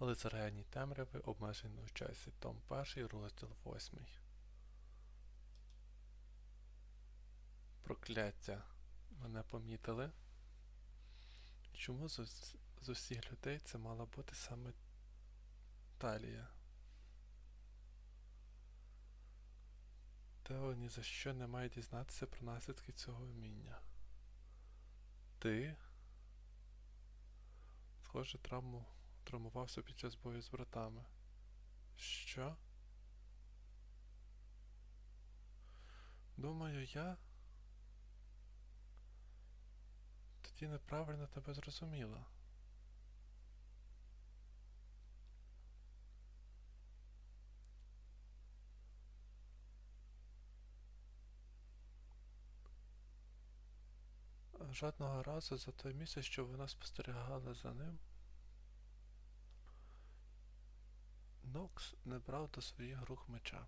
Лицар геній темряви, обмежений у часі, том 1, розділ 8. Прокляття. Мене помітили. Чому з, з усіх людей це мала бути саме Талія? Тео ні за що не має дізнатися про наслідки цього вміння. Ти? Схоже, травму травмувався під час бою з братами. Що? Думаю, я тоді неправильно тебе зрозуміла. Жодного разу за той місяць, що вона спостерігала за ним, Нокс не брав до своїх рук меча.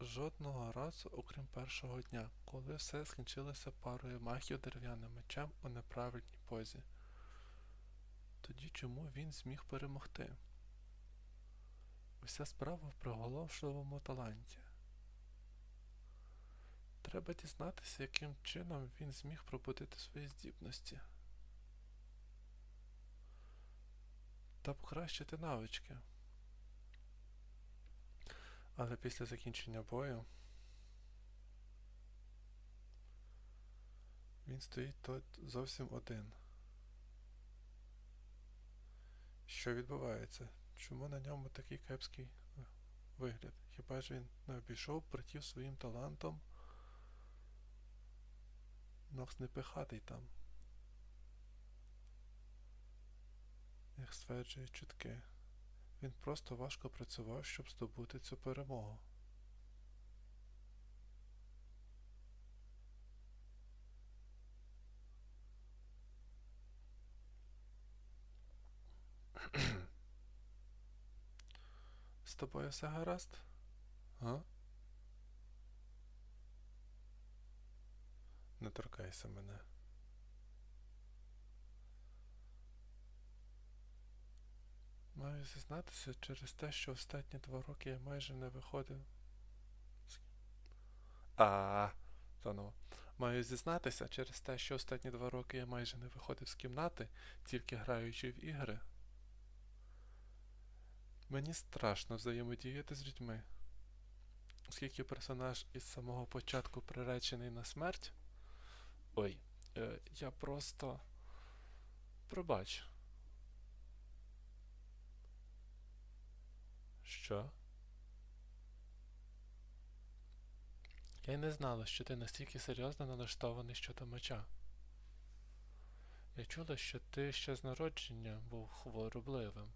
Жодного разу, окрім першого дня, коли все скінчилося парою махів дерев'яним мечем у неправильній позі. Тоді чому він зміг перемогти? Уся справа в приголомшливому таланті. Треба дізнатися, яким чином він зміг пробудити свої здібності. Та покращити навички. Але після закінчення бою він стоїть тут зовсім один. Що відбувається? Чому на ньому такий кепський е, вигляд? Хіба ж він не обійшов братів своїм талантом? Нокс не пихатий там. Як стверджують чутки. Він просто важко працював, щоб здобути цю перемогу. З тобою все гаразд? А? Не торкайся мене. Маю зізнатися через те, що останні два роки я майже не виходив. А, заново. Маю зізнатися через те, що останні два роки я майже не виходив з кімнати, тільки граючи в ігри. Мені страшно взаємодіяти з людьми. Оскільки персонаж із самого початку приречений на смерть. Ой, е, я просто. Пробач. Що? Я й не знала, що ти настільки серйозно налаштований щодо меча. Я чула, що ти ще з народження був хворобливим.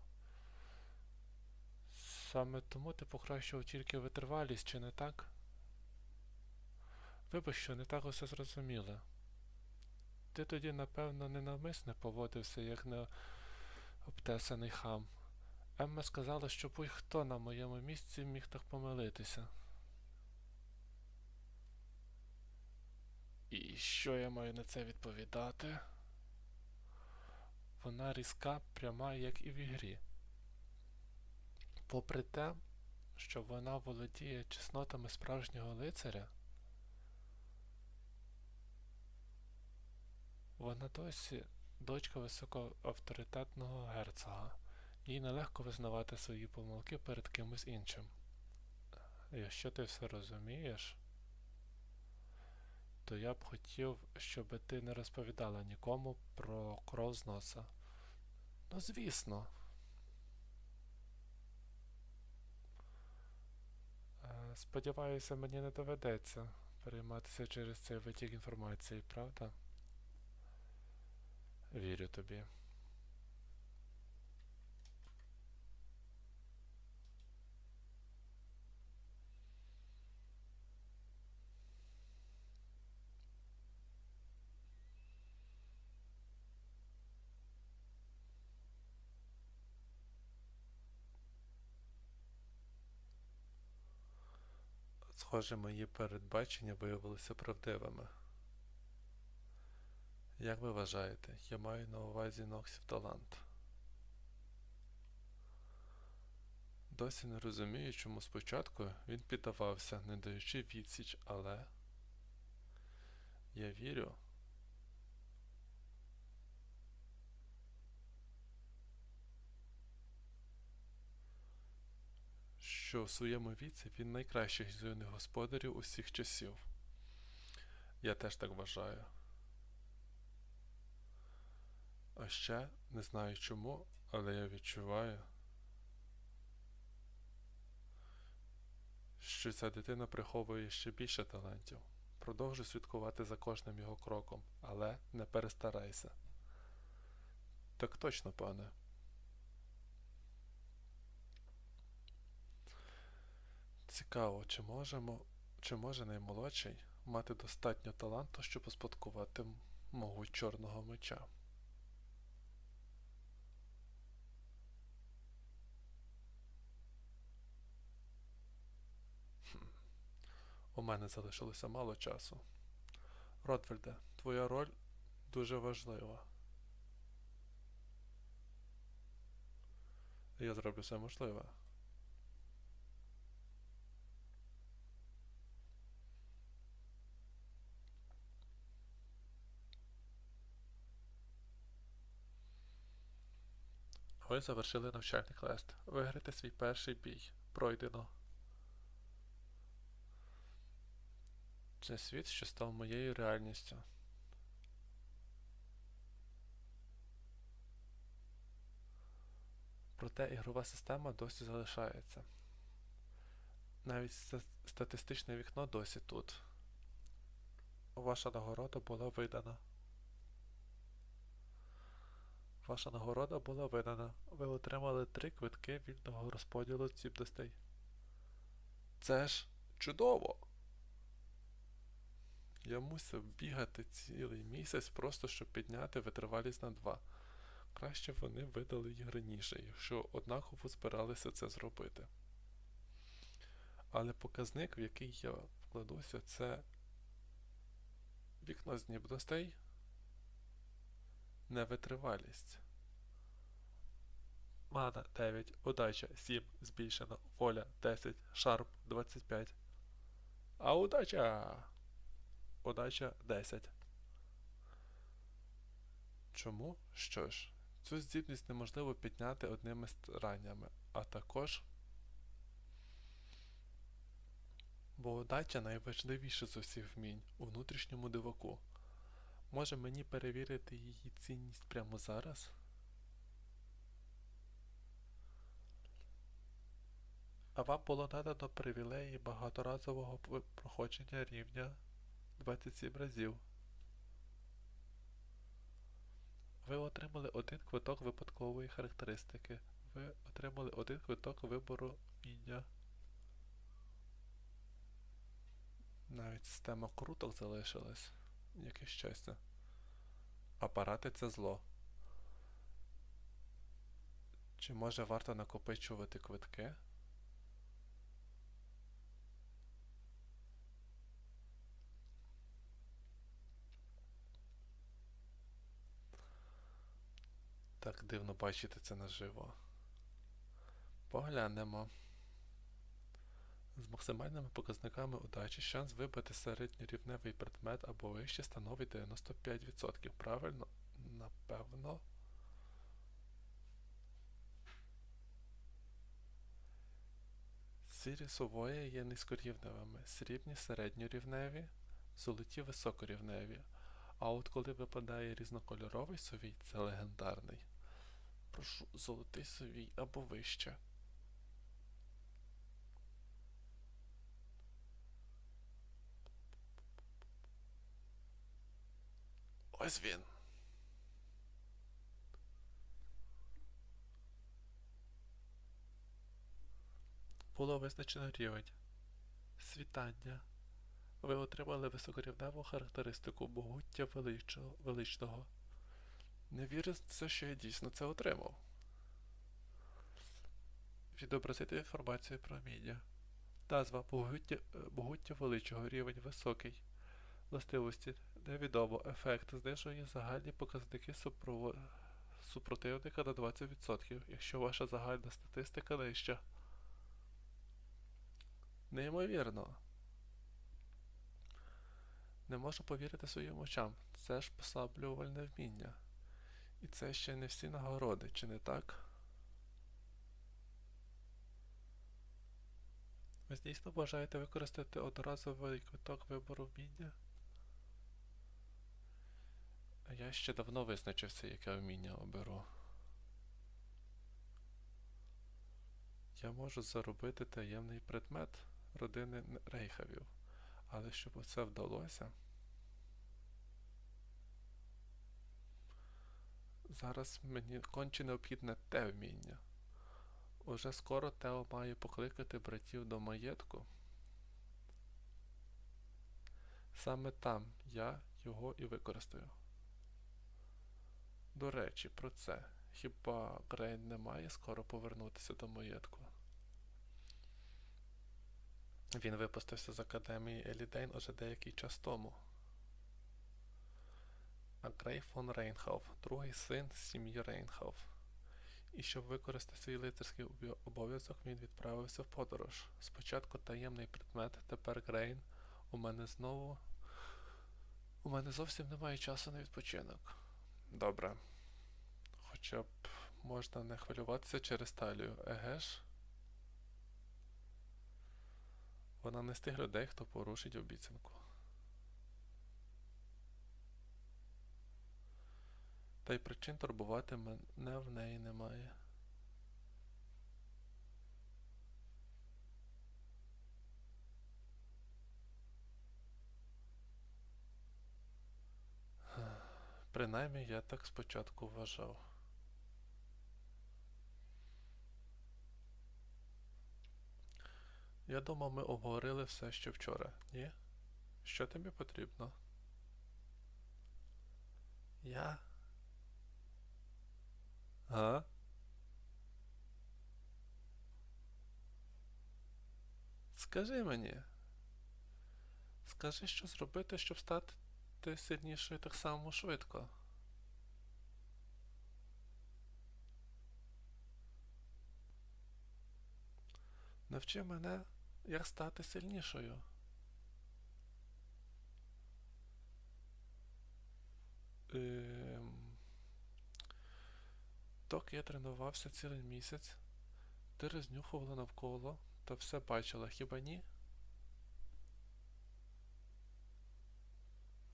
Саме тому ти покращував тільки витривалість, чи не так? Вибач, що не так усе зрозуміло. Ти тоді, напевно, ненавмисне поводився, як необтесаний хам. Емма сказала, що будь-хто на моєму місці міг так помилитися. І що я маю на це відповідати? Вона різка, пряма, як і в ігрі. Попри те, що вона володіє чеснотами справжнього лицаря, вона досі дочка високоавторитетного герцога. Їй нелегко визнавати свої помилки перед кимось іншим. Якщо ти все розумієш, то я б хотів, щоб ти не розповідала нікому про кров з носа. Ну, звісно. Е, Сподіваюся, мені не доведеться перейматися через цей витік інформації, правда? Вірю тобі. Схоже, мої передбачення виявилися правдивими. Як ви вважаєте, я маю на увазі Ноксів талант? Досі не розумію, чому спочатку він піддавався, не даючи відсіч, але я вірю. Що в своєму віці він найкращий з юних господарів усіх часів. Я теж так вважаю. А ще не знаю чому, але я відчуваю, що ця дитина приховує ще більше талантів. Продовжуй слідкувати за кожним його кроком, але не перестарайся. Так точно, пане. Цікаво, чи можемо, чи може наймолодший мати достатньо таланту, щоб успадкувати мого чорного меча? У мене залишилося мало часу. Ротвельде, твоя роль дуже важлива. Я зроблю все можливе. Ви завершили навчальний квест. Виграйте свій перший бій. Пройдено. Це світ, що став моєю реальністю. Проте ігрова система досі залишається. Навіть статистичне вікно досі тут. Ваша нагорода була видана. Ваша нагорода була видана. Ви отримали три квитки вільного розподілу цінностей. Це ж чудово! Я мусив бігати цілий місяць просто щоб підняти витривалість на два. Краще вони видали її раніше, якщо однаково збиралися це зробити. Але показник, в який я вкладуся, це вікно здібностей, невитривалість. Мана 9, удача 7, збільшено, воля 10, шарп 25. А удача! Удача 10. Чому? Що ж, цю здібність неможливо підняти одними стараннями, а також. Бо удача найважливіша з усіх вмінь у внутрішньому диваку. Може мені перевірити її цінність прямо зараз? А вам було надано привілеї багаторазового проходження рівня 27 разів. Ви отримали один квиток випадкової характеристики. Ви отримали один квиток вибору вміння. Навіть система круток залишилась. Яке щастя. Апарати це зло. Чи може варто накопичувати квитки? Так дивно бачити це наживо. Поглянемо. З максимальними показниками удачі шанс вибити середньорівневий предмет або вище становить 95%. Правильно? Напевно. Сірі сувої є низькорівневими, срібні середньорівневі, золоті високорівневі. А от коли випадає різнокольоровий совій, це легендарний. Прошу, золотий совій або вище. Ось він. Було визначено рівень. Світання. Ви отримали високорівневу характеристику могуття величного. Не віриться, що я дійсно це отримав. Відобразити інформацію про вміння. Назва е, могуття величого, рівень високий. Властивості Невідомо. Ефект знижує загальні показники супрово... супротивника на 20%, якщо ваша загальна статистика нижча. Неймовірно. Не можу повірити своїм очам. Це ж послаблювальне вміння. І це ще не всі нагороди, чи не так? Ви дійсно бажаєте використати одноразовий квиток вибору вміння? Я ще давно визначився, яке вміння оберу. Я можу заробити таємний предмет родини Рейхавів, але щоб це вдалося. Зараз мені конче необхідне те вміння. Уже скоро Тео має покликати братів до маєтку. Саме там я його і використаю. До речі, про це. Хіба Грейн не має скоро повернутися до маєтку? Він випустився з академії Елідейн уже деякий час тому. А Грей фон Рейнхауф, другий син сім'ї Рейнхауф. І щоб використати свій лицарський обов'язок, він відправився в подорож. Спочатку таємний предмет, тепер Грейн. У мене знову. У мене зовсім немає часу на відпочинок. Добре. Хоча б можна не хвилюватися через талію, еге ж? Вона не з тих людей, хто порушить обіцянку. Та й причин турбувати мене в неї немає. Принаймні я так спочатку вважав. Я думав, ми обговорили все ще вчора. Ні? Що тобі потрібно? Я? А? Скажи мені. Скажи, що зробити, щоб стати сильнішою так само швидко. Навчи мене, як стати сильнішою. Ем... Доки я тренувався цілий місяць, ти рознюхувала навколо та все бачила, хіба ні?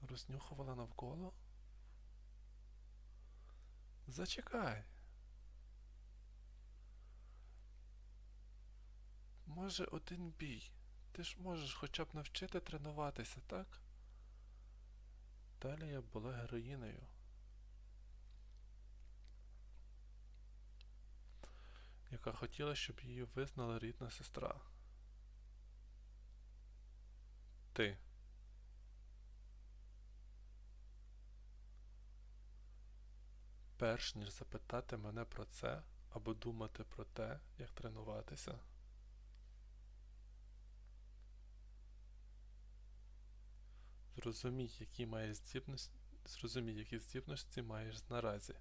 Рознюхувала навколо? Зачекай. Може, один бій. Ти ж можеш хоча б навчити тренуватися, так? Далі я була героїнею. яка хотіла, щоб її визнала рідна сестра. Ти. Перш ніж запитати мене про це або думати про те, як тренуватися. Зрозумій, які маєш здібності, зрозумій, які здібності маєш наразі.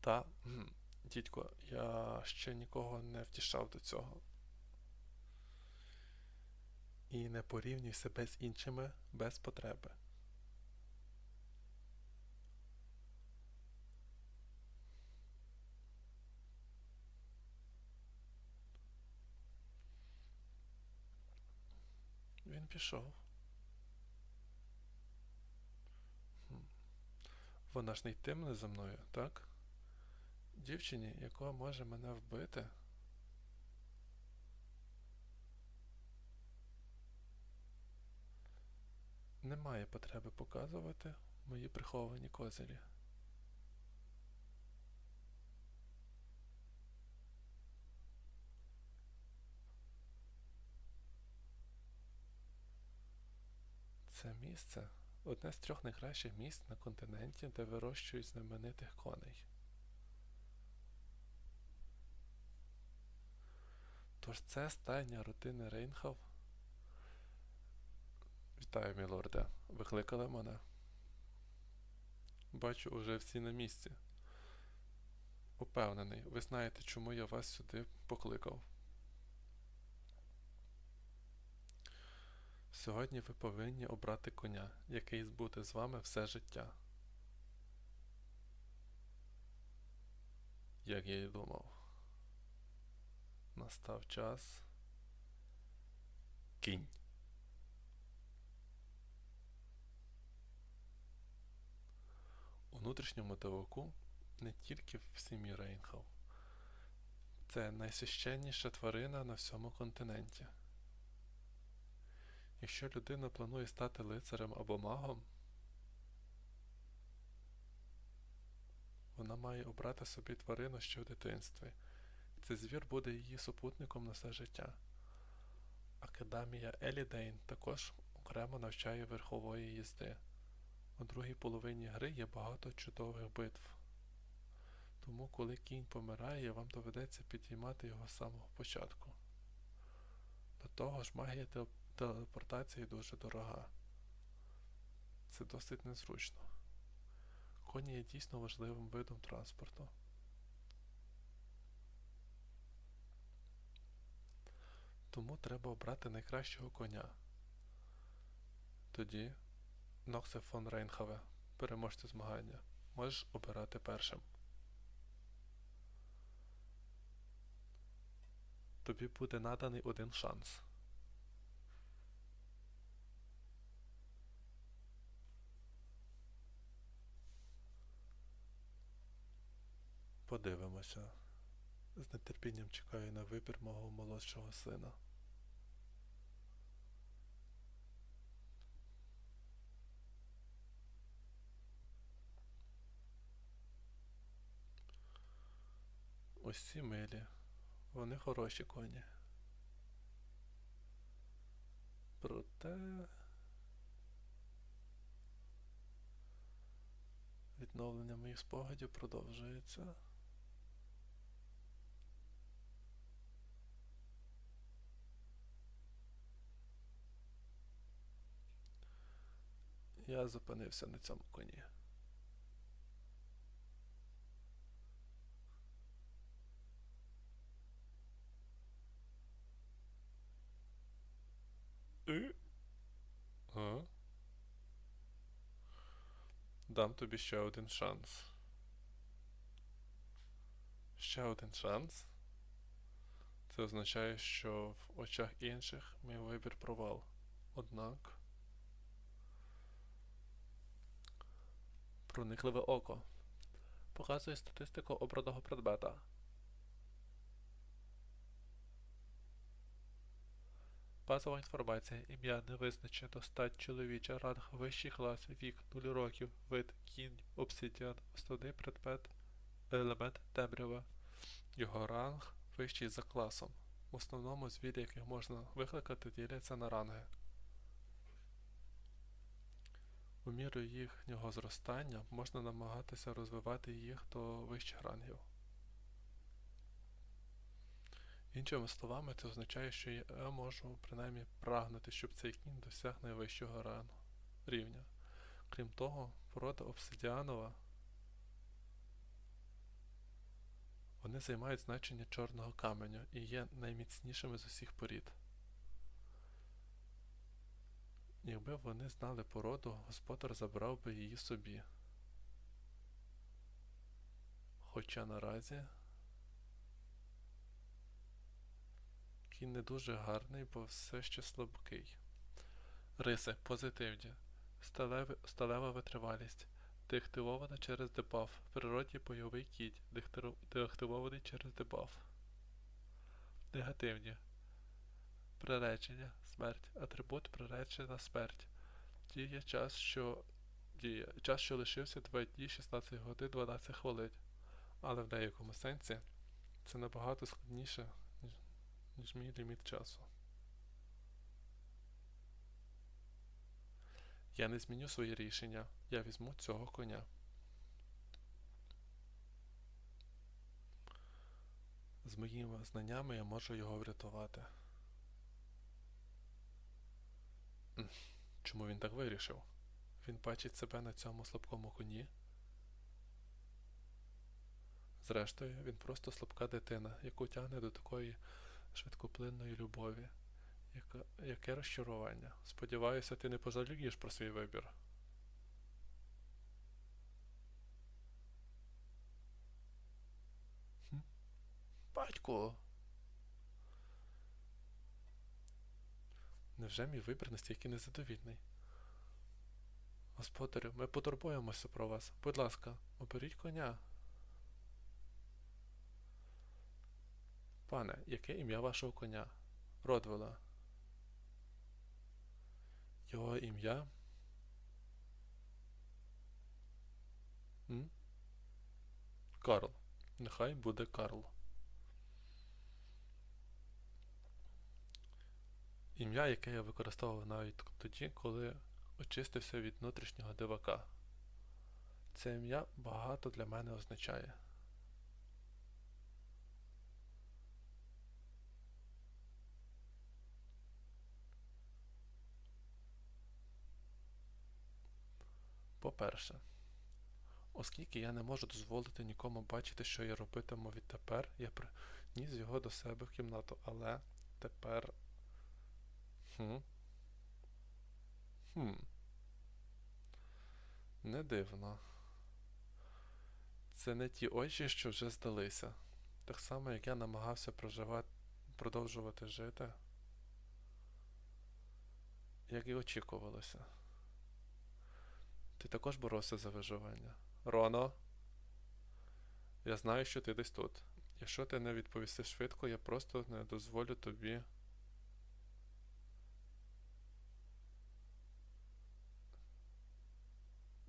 Та, дідько, я ще нікого не втішав до цього. І не порівнюй себе з іншими без потреби. Він пішов. Вона ж не йтиме за мною, так? Дівчині, яка може мене вбити. Немає потреби показувати мої приховані козирі. Це місце одне з трьох найкращих місць на континенті, де вирощують знаменитих коней. Тож це стайня родини Рейнхав. Вітаю, мілорде. Викликали мене. Бачу, уже всі на місці. Упевнений, ви знаєте, чому я вас сюди покликав. Сьогодні ви повинні обрати коня, який буде з вами все життя. Як я і думав. Настав час. Кінь. У внутрішньому таваку не тільки в сім'ї Рейнхав. Це найсвященніша тварина на всьому континенті. Якщо людина планує стати лицарем або магом, вона має обрати собі тварину ще в дитинстві. Цей звір буде її супутником на все життя. Академія Елідейн також окремо навчає верхової їзди. У другій половині гри є багато чудових битв. Тому, коли кінь помирає, вам доведеться підіймати його з самого початку. До того ж, магія телепортації дуже дорога. Це досить незручно. Коні є дійсно важливим видом транспорту. Тому треба обрати найкращого коня. Тоді, Ноксе фон Рейнхаве, переможця змагання, можеш обирати першим. Тобі буде наданий один шанс. Подивимося. З нетерпінням чекаю на вибір мого молодшого сина. Ці милі. Вони хороші коні. Проте. Відновлення моїх спогадів продовжується. Я зупинився на цьому коні. Е? А? Дам тобі ще один шанс. Ще один шанс. Це означає, що в очах інших мій вибір провал. Однак. Проникливе око. Показує статистику обраного предмета. Базова інформація, ім'я не визначено, стать чоловіча, ранг, вищий клас, вік, 0 років, вид, кінь, обсидіан, основний предмет, елемент темрява. Його ранг вищий за класом. В основному звірі, яких можна викликати, діляться на ранги. У міру їхнього зростання можна намагатися розвивати їх до вищих рангів. Іншими словами, це означає, що я можу принаймні прагнути, щоб цей кінь досяг найвищого рану, рівня. Крім того, порода обсидіанова вони займають значення чорного каменю і є найміцнішими з усіх порід. Якби вони знали породу, господар забрав би її собі. Хоча наразі кінь не дуже гарний, бо все ще слабкий. Риси позитивні. Сталеві, сталева витривалість. Деактивована через дебаф. В природі бойовий. Деактиру- Деактивований через дебаф. Негативні. Приречення. Смерть. Атрибут приречена смерть. Діє час, що. Діє. Час, що лишився 2 дні, 16 годин, 12 хвилин. Але в деякому сенсі це набагато складніше, ніж, мій ліміт часу. Я не зміню своє рішення. Я візьму цього коня. З моїми знаннями я можу його врятувати. Чому він так вирішив? Він бачить себе на цьому слабкому коні. Зрештою, він просто слабка дитина, яку тягне до такої швидкоплинної любові. Яка, яке розчарування. Сподіваюся, ти не пожалієш про свій вибір. Хм? Батько. Невже мій вибір настільки незадовільний? Господарю, ми потурбуємося про вас. Будь ласка, оберіть коня. Пане, яке ім'я вашого коня? Родвела. Його ім'я? Карл. Нехай буде Карл. Ім'я, яке я використовував навіть тоді, коли очистився від внутрішнього дивака. Це ім'я багато для мене означає. По-перше, оскільки я не можу дозволити нікому бачити, що я робитиму відтепер, я приніс його до себе в кімнату, але тепер. Хм. Хм. Не дивно. Це не ті очі, що вже здалися. Так само, як я намагався проживати, продовжувати жити, як і очікувалося. Ти також боровся за виживання. Роно, я знаю, що ти десь тут. Якщо ти не відповісти швидко, я просто не дозволю тобі.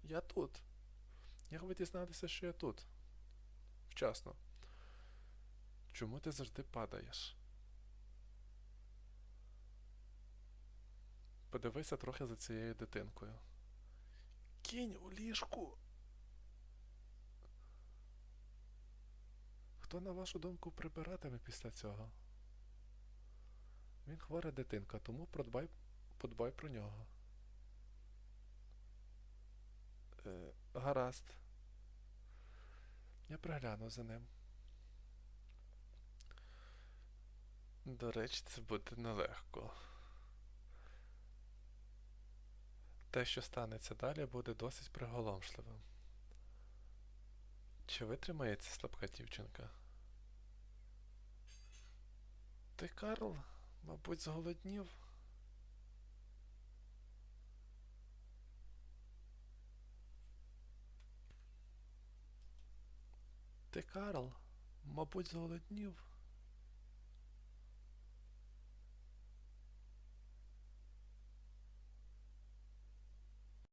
Я тут. Як ви дізналися, що я тут? Вчасно. Чому ти завжди падаєш? Подивися трохи за цією дитинкою. Кінь у ліжку. Хто, на вашу думку, прибиратиме після цього? Він хвора дитинка, тому продбай, подбай про нього. Е, гаразд. Я пригляну за ним. До речі, це буде нелегко. Те, що станеться далі, буде досить приголомшливим. Чи витримає ця слабка дівчинка? Ти, Карл, мабуть, зголоднів? Ти, Карл, мабуть, зголоднів?